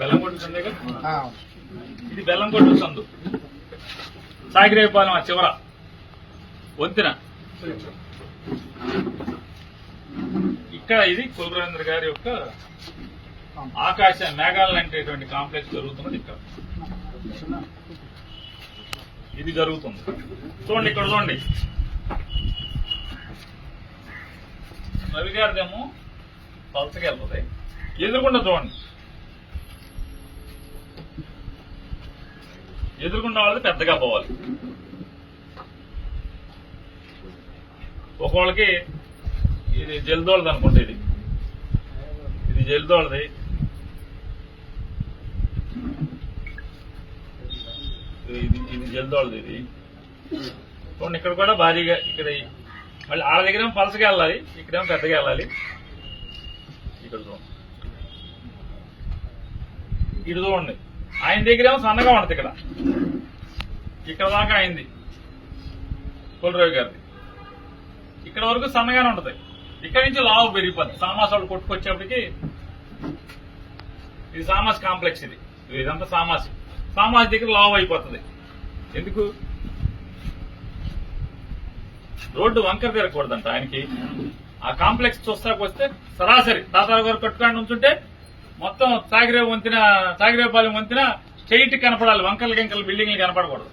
బెల్లం కొట్టు సందేగా? ఇది బెల్లం కొట్టు సందు. సాగిరేపాలెం ఆ చివర. వంతెన. ఇక్కడ ఇది కులరవీంద్ర గారి యొక్క ఆకాశ మేఘాలు కాంప్లెక్స్ జరుగుతున్నది ఇక్కడ. ఇది జరుగుతుంది. చూడండి ఇక్కడ చూడండి. రవి గారిదేమో పలసకి వెళ్తుంది. ఎదురుకుండా చూడండి. ఎదుర్కొన్న వాళ్ళది పెద్దగా పోవాలి. ఒకవాళ్ళకి ఇది జల్దోళది అనుకుంటే ఇది. ఇది జల్దోళది ఇది ఇది జల్దోళది ఇది. చూడండి ఇక్కడ కూడా భారీగా ఇక్కడ మళ్ళీ ఆడ దగ్గర ఏమో పలసగా వెళ్ళాలి ఇక్కడేమో పెద్దగా వెళ్ళాలి. ఇక్కడ చూడండి. ఇటు చూడండి. ఆయన దగ్గర ఏమో సన్నగా ఉండదు ఇక్కడ. ఇక్కడ దాకా అయింది. కులరావు గారిది. ఇక్కడ వరకు సన్నగానే ఉంటది. ఇక్కడ నుంచి లావు పెరిగిపోద్ది. సామాస్ వాళ్ళు కొట్టుకొచ్చేప్పటికి ఇది సామాస్ కాంప్లెక్స్ ఇది. ఇదంతా సామాస్. సామాస్ దగ్గర లావు అయిపోతుంది. ఎందుకు? రోడ్డు వంకర తిరగకూడదంట ఆయనకి. ఆ కాంప్లెక్స్ చూస్తాకొస్తే సరాసరి తాతారు గారు కట్టుకొని ఉంచుంటే మొత్తం సాగిరే వంతిన సాగిరేపాలెం వంతిన స్ట్రైట్ కనపడాలి వంకలు గింకలు బిల్డింగ్లు కనపడకూడదు.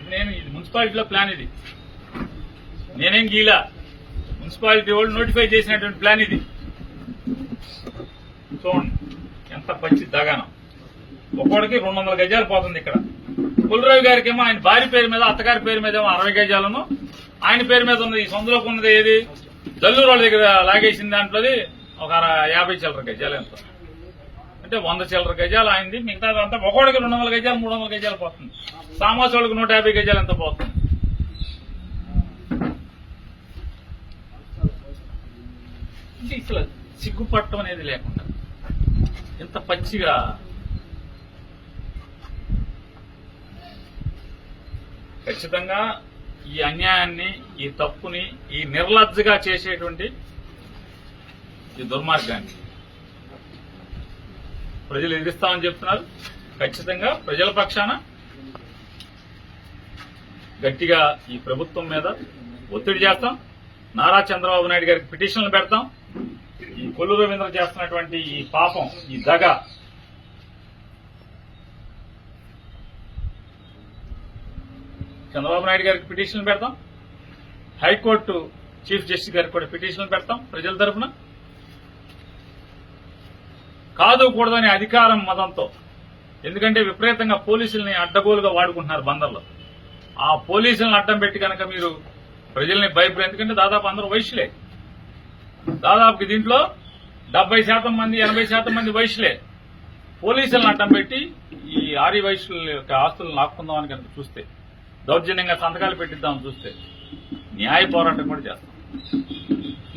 ఇది నేను ఇది మున్సిపాలిటీలో ప్లాన్ ఇది. నేనేం గీలా. మున్సిపాలిటీ వాళ్ళు నోటిఫై చేసినటువంటి ప్లాన్ ఇది. చూడండి ఎంత పచ్చి దగానం. ఒక్కోడికి రెండు వందల గజాలు పోతుంది ఇక్కడ. కులరావు గారికి ఆయన భార్య పేరు మీద అత్తగారి పేరు మీద ఏమో అరవై గజాలను. ఆయన పేరు మీద ఉన్నది ఈ సొంతలోకి ఉన్నది ఏది? జల్లూరు వాళ్ళ దగ్గర లాగేసిన దాంట్లోది ఒక యాభై చిల్లర గజాలు ఎంత? అంటే వంద చిల్లర గజాలు అయింది మిగతా అంతా ఒకడికి రెండు వందల గజాలు మూడు వందల గజాలు పోతుంది. సామాసోళ్ళకి నూట యాభై గజాలు ఎంత పోతుంది? ఇట్లా సిగ్గుపట్టం అనేది లేకుండా ఎంత పచ్చిగా ఖచ్చితంగా ఈ అన్యాయాన్ని ఈ తప్పుని ఈ నిర్లజ్జగా చేసేటువంటి ఈ దుర్మార్గాన్ని. ప్రజలు ఎదిరిస్తామని చెప్తున్నారు? ఖచ్చితంగా ప్రజల పక్షాన గట్టిగా ఈ ప్రభుత్వం మీద ఒత్తిడి చేస్తాం. నారా చంద్రబాబు నాయుడు గారికి పిటిషన్లు పెడతాం. ఈ కొల్లు రవీంద్ర చేస్తున్నటువంటి ఈ పాపం ఈ దగ చంద్రబాబు నాయుడు గారికి పిటిషన్లు పెడతాం. హైకోర్టు చీఫ్ జస్టిస్ గారికి కూడా పిటిషన్లు పెడతాం ప్రజల తరఫున. కాదుకూడదని అధికారం మతంతో. ఎందుకంటే విపరీతంగా పోలీసుల్ని అడ్డగోలుగా వాడుకుంటున్నారు బందర్లో. ఆ పోలీసులను అడ్డం పెట్టి కనుక మీరు ప్రజల్ని భయపడే ఎందుకంటే దాదాపు అందరూ వయసులే. దాదాపు దీంట్లో డెబ్బై శాతం మంది ఎనభై శాతం మంది వయసులే. పోలీసులను అడ్డం పెట్టి ఈ ఆరి వయసుల యొక్క ఆస్తులను లాక్కుందామని కనుక చూస్తే దౌర్జన్యంగా సంతకాలు పెట్టిద్దామని చూస్తే న్యాయ పోరాటం కూడా చేస్తాం.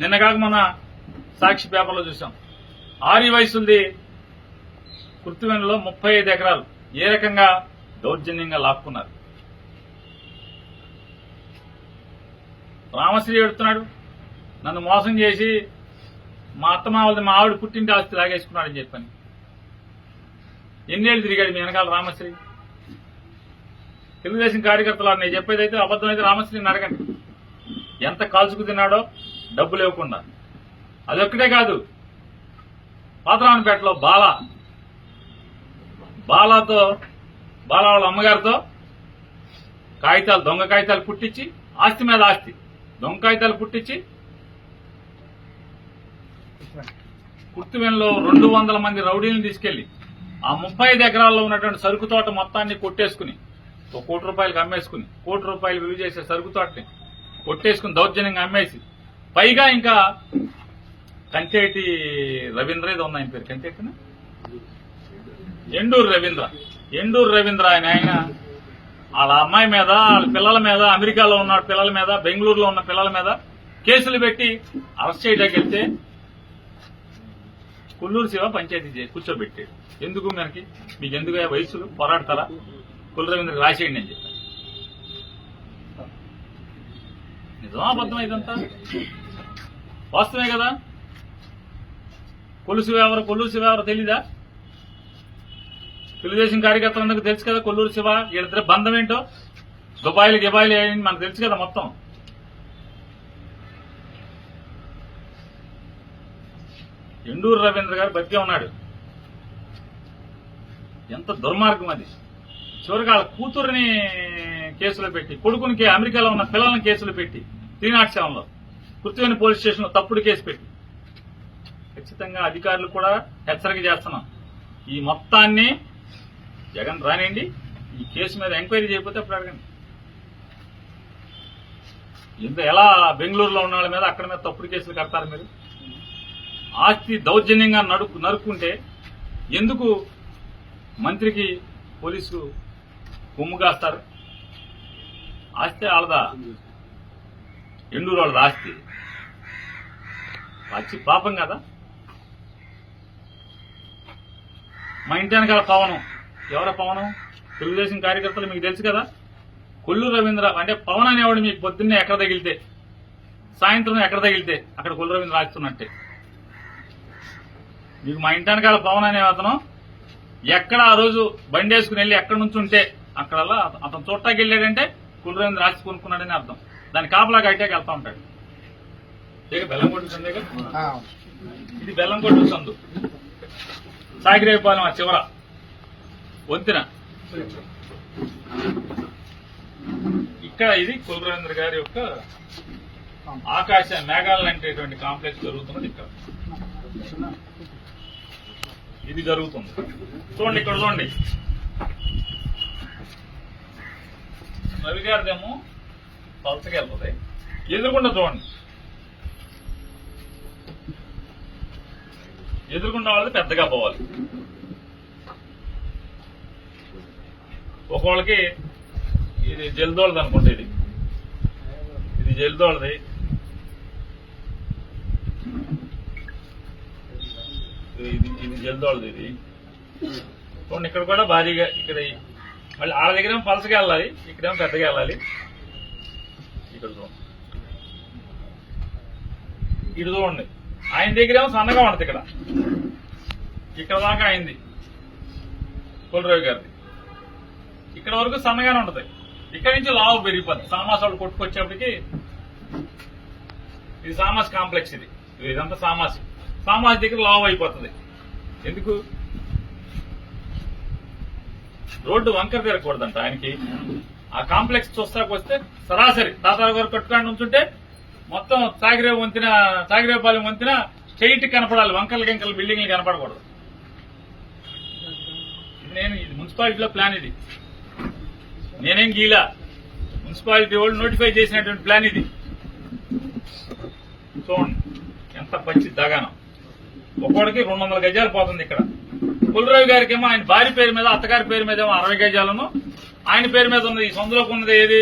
నిన్న కాక మన సాక్షి పేపర్లో చూసాం ఆరి ఉంది. కృత్రిమలో ముప్పై ఐదు ఎకరాలు. ఏ రకంగా దౌర్జన్యంగా లాక్కున్నారు? రామశ్రీ ఎడుతున్నాడు నన్ను మోసం చేసి మా అత్త మా ఆవిడ పుట్టింటి ఆస్తి లాగేసుకున్నాడని చెప్పని. ఎన్నేళ్ళు తిరిగాడు మీ వెనకాల రామశ్రీ? తెలుగుదేశం కార్యకర్తలు నేను చెప్పేదైతే అయితే రామశ్రీని అడగండి. ఎంత కాల్చుకు తిన్నాడో డబ్బులు ఇవ్వకుండా అదొక్కటే కాదు పాతరావునిపేటలో బాల. బాలాతో బాలా వాళ్ళ అమ్మగారితో కాగితాలు దొంగ కాగితాలు పుట్టించి ఆస్తి మీద ఆస్తి దొంగ కాగితాలు పుట్టించి కుర్తివెన్లో రెండు వందల మంది రౌడీలను తీసుకెళ్ళి ఆ ముప్పై ఐదు ఎకరాల్లో ఉన్నటువంటి సరుకు తోట మొత్తాన్ని కొట్టేసుకుని ఒక కోటి రూపాయలకు అమ్మేసుకుని కోటి రూపాయలు విలువ చేసే సరుకు తోటని కొట్టేసుకుని దౌర్జన్యంగా అమ్మేసి పైగా ఇంకా కంచేటి రవీంద్ర ఏదో ఉంది ఆయన పేరు. కంచేటిన? ఎండూరు రవీంద్ర. ఎండూరు రవీంద్ర ఆయన ఆయన వాళ్ళ అమ్మాయి మీద వాళ్ళ పిల్లల మీద అమెరికాలో ఉన్న పిల్లల మీద బెంగళూరులో ఉన్న పిల్లల మీద కేసులు పెట్టి అరెస్ట్ చేయడానికి వెళ్తే కుల్లూరు శివ పంచాయతీ కూర్చోబెట్టాడు. ఎందుకు మనకి? మీకు ఎందుకు ఆ వయసులు? పోరాడతారా? కుల రవీంద్ర రాసేయండి అని చెప్పాను నిజమా అబద్ధం ఇదంతా? వాస్తవమే కదా? కొలుసు ఎవరు కొల్లూరు శివ ఎవరు తెలీదా? తెలుగుదేశం కార్యకర్తలందరికీ తెలుసు కదా కొల్లూరు శివ వీళ్ళిద్దరు బంధం ఏంటో? దుబాయిలు గిబాయిలు మనకు తెలుసు కదా మొత్తం. ఎండూరు రవీంద్ర గారు బతికే ఉన్నాడు. ఎంత దుర్మార్గం అది. చివరికి వాళ్ళ కూతురిని కేసులో పెట్టి కొడుకునికి అమెరికాలో ఉన్న పిల్లల్ని కేసులు పెట్టి త్రీ నాట్ సెవెన్ పోలీస్ స్టేషన్లో తప్పుడు కేసు పెట్టి. ఖచ్చితంగా అధికారులు కూడా హెచ్చరిక చేస్తున్నాం. ఈ మొత్తాన్ని జగన్ రానియండి ఈ కేసు మీద ఎంక్వైరీ చేయకపోతే అప్పుడు అడగండి. ఇంత ఎలా బెంగళూరులో ఉన్న వాళ్ళ మీద అక్కడ మీద తప్పుడు కేసులు కడతారు మీరు? ఆస్తి దౌర్జన్యంగా నడుపు నరుక్కుంటే ఎందుకు మంత్రికి పోలీసు కొమ్ము కాస్తారు? ఆస్తి వాళ్ళదా ఎండూరు వాళ్ళది ఆస్తి. పచ్చి పాపం కదా? మా ఇంటి వెనకాల పవనం. ఎవర పవనం? తెలుగుదేశం కార్యకర్తలు మీకు తెలుసు కదా? కొల్లు రవీంద్ర అంటే పవన్ అనేవాడు మీకు పొద్దున్నే ఎక్కడ తగిలితే సాయంత్రం ఎక్కడ తగిలితే అక్కడ కొల్లు రవీంద్ర రాస్తున్నట్టే. మీకు మా ఇంటి వెనకాల పవన్ అనే అతను ఎక్కడ ఆ రోజు బండి వేసుకుని వెళ్ళి ఎక్కడి నుంచి ఉంటే అక్కడల్లా అత- అతను చూడటానికి వెళ్ళాడంటే కొల్లు రవీంద్ర రాసి కొనుక్కున్నాడని అర్థం. దాని కాపలా కట్టాక వెళ్తా ఉంటాడు. బెల్లం కొట్టు సందేగా? ఇది బెల్లం కొట్టు సందు. సాగిరేపాలెం ఆ చివర. వంతెన. ఇక్కడ ఇది కులరేంద్ర గారి యొక్క ఆకాశ మేఘాలు అంటేటువంటి కాంప్లెక్స్ జరుగుతున్నది ఇక్కడ. ఇది జరుగుతుంది. చూడండి ఇక్కడ చూడండి. రవి గారిదేమో పలసకెళ్తుంది ఎదురుకుండా చూడండి. ఎదుర్కొన్న వాళ్ళది పెద్దగా పోవాలి. ఒకవాళ్ళకి ఇది జల్దోళది అనుకుంటే ఇది. ఇది జల్దోళది ఇది ఇది జల్దోళది ఇది. చూడండి ఇక్కడ కూడా భారీగా ఇక్కడ మళ్ళీ ఆడ దగ్గర ఏమో పలసగా వెళ్ళాలి ఇక్కడేమో పెద్దగా వెళ్ళాలి. ఇక్కడ చూడండి. ఇటు చూడండి. ఆయన దగ్గర ఏమో సన్నగా ఉంటుంది ఇక్కడ. ఇక్కడ దాకా అయింది. కులరావు గారిది. ఇక్కడ వరకు సన్నగానే ఉంటది. ఇక్కడ నుంచి లావు పెరిగిపోద్ది. సామాస్ వాళ్ళు కొట్టుకొచ్చేప్పటికి ఇది సామాస్ కాంప్లెక్స్ ఇది. ఇదంతా సామాస్. సామాస్ దగ్గర లావు అయిపోతుంది. ఎందుకు? రోడ్డు వంకర తిరగకూడదంట ఆయనకి. ఆ కాంప్లెక్స్ చూస్తాకొస్తే సరాసరి తాతారు గారు కట్టుకాడి ఉంచుంటే మొత్తం సాగిరేవు వంతిన సాగిరేవుపాలెం వంతిన స్ట్రైట్ కనపడాలి. వంకలు గింకలు బిల్డింగ్లు కనపడకూడదు. ఇది నేను ఇది మున్సిపాలిటీలో ప్లాన్ ఇది. నేనేం గీలా. మున్సిపాలిటీ వాళ్ళు నోటిఫై చేసినటువంటి ప్లాన్ ఇది. చూడండి ఎంత పచ్చి దగానం. ఒక్కోడికి రెండు వందల గజాలు పోతుంది ఇక్కడ. కులరావు గారికేమో ఆయన భార్య పేరు మీద అత్తగారి పేరు మీద ఏమో అరవై గజాలను. ఆయన పేరు మీద ఉన్నది ఈ సొంతలోకి ఉన్నది ఏది?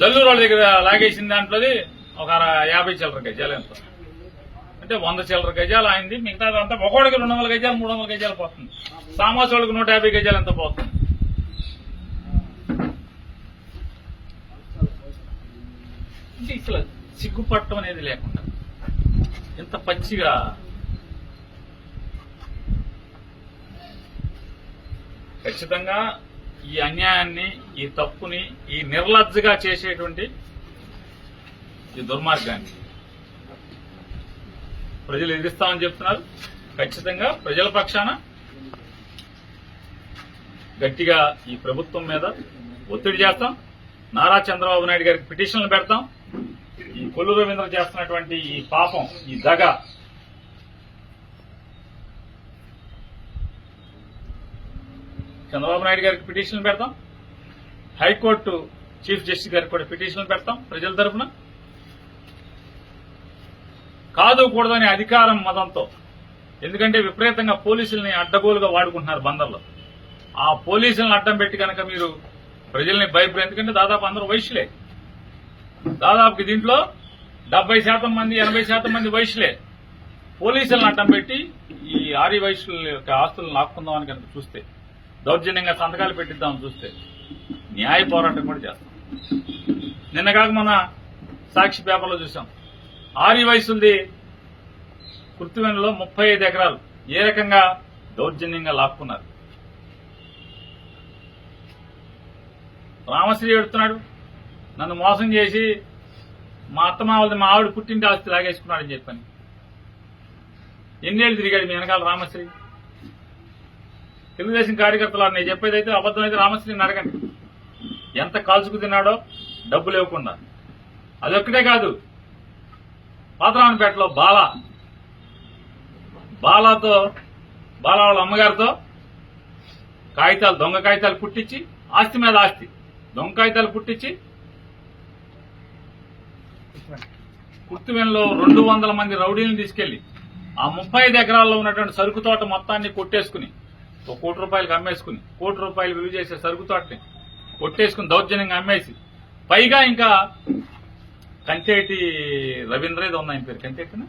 జల్లూరు వాళ్ళ దగ్గర లాగేసిన దాంట్లోది ఒక యాభై చిల్లర గజాలు ఎంత? అంటే వంద చిల్లర గజాలు అయింది మిగతా అంతా ఒకడికి రెండు వందల గజాలు మూడు వందల గజాలు పోతుంది. సామాస్ నూట యాభై గజాలు ఎంత పోతుంది? అంటే సిగ్గుపట్టం అనేది లేకుండా ఎంత పచ్చిగా ఖచ్చితంగా ఈ అన్యాయాన్ని ఈ తప్పుని ఈ నిర్లజ్జగా చేసేటువంటి ఈ దుర్మార్గాన్ని. ప్రజలు ఎదిరిస్తామని చెప్తున్నారు? ఖచ్చితంగా ప్రజల పక్షాన గట్టిగా ఈ ప్రభుత్వం మీద ఒత్తిడి చేస్తాం. నారా చంద్రబాబు నాయుడు గారికి పిటిషన్లు పెడతాం. ఈ కొల్లు రవీంద్ర చేస్తున్నటువంటి ఈ పాపం ఈ దగ చంద్రబాబు నాయుడు గారికి పిటిషన్లు పెడతాం. హైకోర్టు చీఫ్ జస్టిస్ గారికి కూడా పిటిషన్లు పెడతాం ప్రజల తరఫున. కాదుకూడదని అధికారం మతంతో. ఎందుకంటే విపరీతంగా పోలీసుల్ని అడ్డగోలుగా వాడుకుంటున్నారు బందర్లో. ఆ పోలీసులను అడ్డం పెట్టి కనుక మీరు ప్రజల్ని భయపడే ఎందుకంటే దాదాపు అందరూ వయసులే. దాదాపు దీంట్లో డెబ్బై శాతం మంది ఎనభై శాతం మంది వయసులే. పోలీసులను అడ్డం పెట్టి ఈ ఆరి వయసుల యొక్క ఆస్తులను లాక్కుందామని కనుక చూస్తే దౌర్జన్యంగా సంతకాలు పెట్టిద్దామని చూస్తే న్యాయ పోరాటం కూడా చేస్తాం. నిన్న కాక మన సాక్షి పేపర్లో చూసాం ఆరి ఉంది. కృత్రిమలో ముప్పై ఐదు ఎకరాలు. ఏ రకంగా దౌర్జన్యంగా లాక్కున్నారు? రామశ్రీ ఎడుతున్నాడు నన్ను మోసం చేసి మా అత్తమావది మా ఆవిడ పుట్టింటి ఆస్తి లాగేసుకున్నాడని చెప్పని. ఎన్నేళ్ళు తిరిగాడు మీ వెనకాల రామశ్రీ? తెలుగుదేశం కార్యకర్తలు నేను చెప్పేదైతే అబద్ధమైతే రామశ్రీని అడగండి. ఎంత కాల్చుకు తిన్నాడో డబ్బులు ఇవ్వకుండా అదొక్కటే కాదు పాతరావునిపేటలో బాల. బాలాతో బాలా వాళ్ళ అమ్మగారితో కాగితాలు దొంగ కాగితాలు పుట్టించి ఆస్తి మీద ఆస్తి దొంగ కాగితాలు పుట్టించి కుర్తివెన్లో రెండు వందల మంది రౌడీలను తీసుకెళ్ళి ఆ ముప్పై ఐదు ఎకరాల్లో ఉన్నటువంటి సరుకు తోట మొత్తాన్ని కొట్టేసుకుని ఒక కోటి రూపాయలకు అమ్మేసుకుని కోటి రూపాయలు విలువ చేసే సరుకు తోటని కొట్టేసుకుని దౌర్జన్యంగా అమ్మేసి పైగా ఇంకా కంచేటి రవీంద్ర ఏదో ఉంది పేరు. కంచేటిన?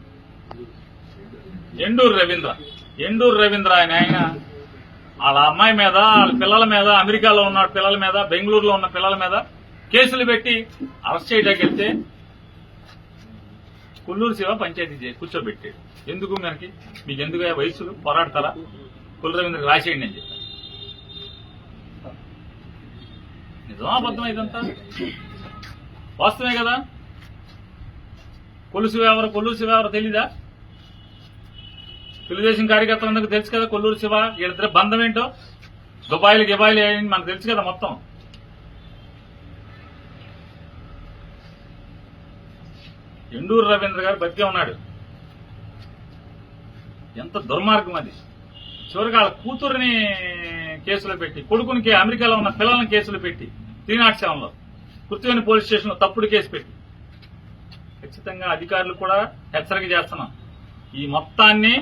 ఎండూరు రవీంద్ర. ఎండూరు రవీంద్ర ఆయన ఆయన వాళ్ళ అమ్మాయి మీద వాళ్ళ పిల్లల మీద అమెరికాలో ఉన్న పిల్లల మీద బెంగళూరులో ఉన్న పిల్లల మీద కేసులు పెట్టి అరెస్ట్ చేయడానికి వెళ్తే కుల్లూరు శివ పంచాయతీ కూర్చోబెట్టాడు. ఎందుకు మనకి? మీకు ఎందుకు ఆ వయసులు? పోరాడతారా? కుల రవీంద్రకి రాసేయండి అని చెప్పాను నిజమా అబద్ధం ఇదంతా? వాస్తవమే కదా? కొలుసు ఎవరు కొల్లూరు శివ ఎవరు తెలీదా? తెలుగుదేశం కార్యకర్తలందరికీ తెలుసు కదా కొల్లూరు శివ వీళ్ళిద్దరు బంధం ఏంటో? దుబాయ్లు గిబాయిలు మనకు తెలుసు కదా మొత్తం. ఎండూరు రవీంద్ర గారు బతికే ఉన్నాడు. ఎంత దుర్మార్గం అది. చివరికి వాళ్ళ కూతురుని కేసులో పెట్టి కొడుకునికి అమెరికాలో ఉన్న పిల్లల్ని కేసులు పెట్టి త్రీ నాట్ సెవెన్ పోలీస్ స్టేషన్లో తప్పుడు కేసు పెట్టి. ఖచ్చితంగా అధికారులు కూడా హెచ్చరిక చేస్తున్నాం. ఈ మొత్తాన్ని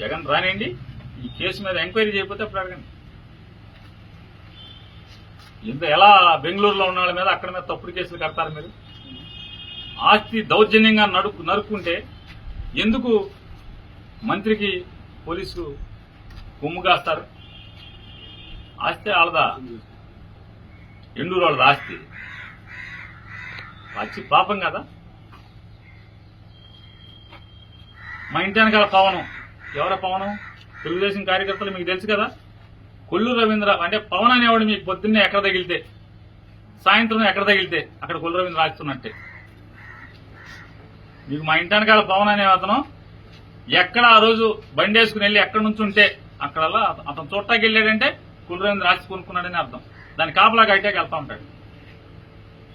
జగన్ రానియండి ఈ కేసు మీద ఎంక్వైరీ చేయకపోతే అప్పుడు అడగండి. ఇంత ఎలా బెంగళూరులో ఉన్న వాళ్ళ మీద అక్కడ మీద తప్పుడు కేసులు కడతారు మీరు? ఆస్తి దౌర్జన్యంగా నడుపు నరుక్కుంటే ఎందుకు మంత్రికి పోలీసు కొమ్ము కాస్తారు? ఆస్తి వాళ్ళదా ఎండూరు వాళ్ళ ఆస్తి. పచ్చి పాపం కదా. మా ఇంటి వెనకాల పవనం. ఎవర పవనం? తెలుగుదేశం కార్యకర్తలు మీకు తెలుసు కదా? కొల్లు రవీంద్ర అంటే పవన్ అనేవాడు మీకు పొద్దున్నే ఎక్కడ తగిలితే సాయంత్రం ఎక్కడ తగిలితే అక్కడ కొల్లు రవీంద్ర రాస్తున్నట్టే. మీకు మా ఇంటి వెనకాల పవన్ అనే అతను ఎక్కడ ఆ రోజు బండి వేసుకుని వెళ్ళి ఎక్కడి నుంచి ఉంటే అక్కడ అతను చూడటానికి వెళ్ళాడంటే కులరేంద్ర రాసి కొనుక్కున్నాడని అర్థం. దాని కాపలా కట్టాక వెళ్తా ఉంటాడు.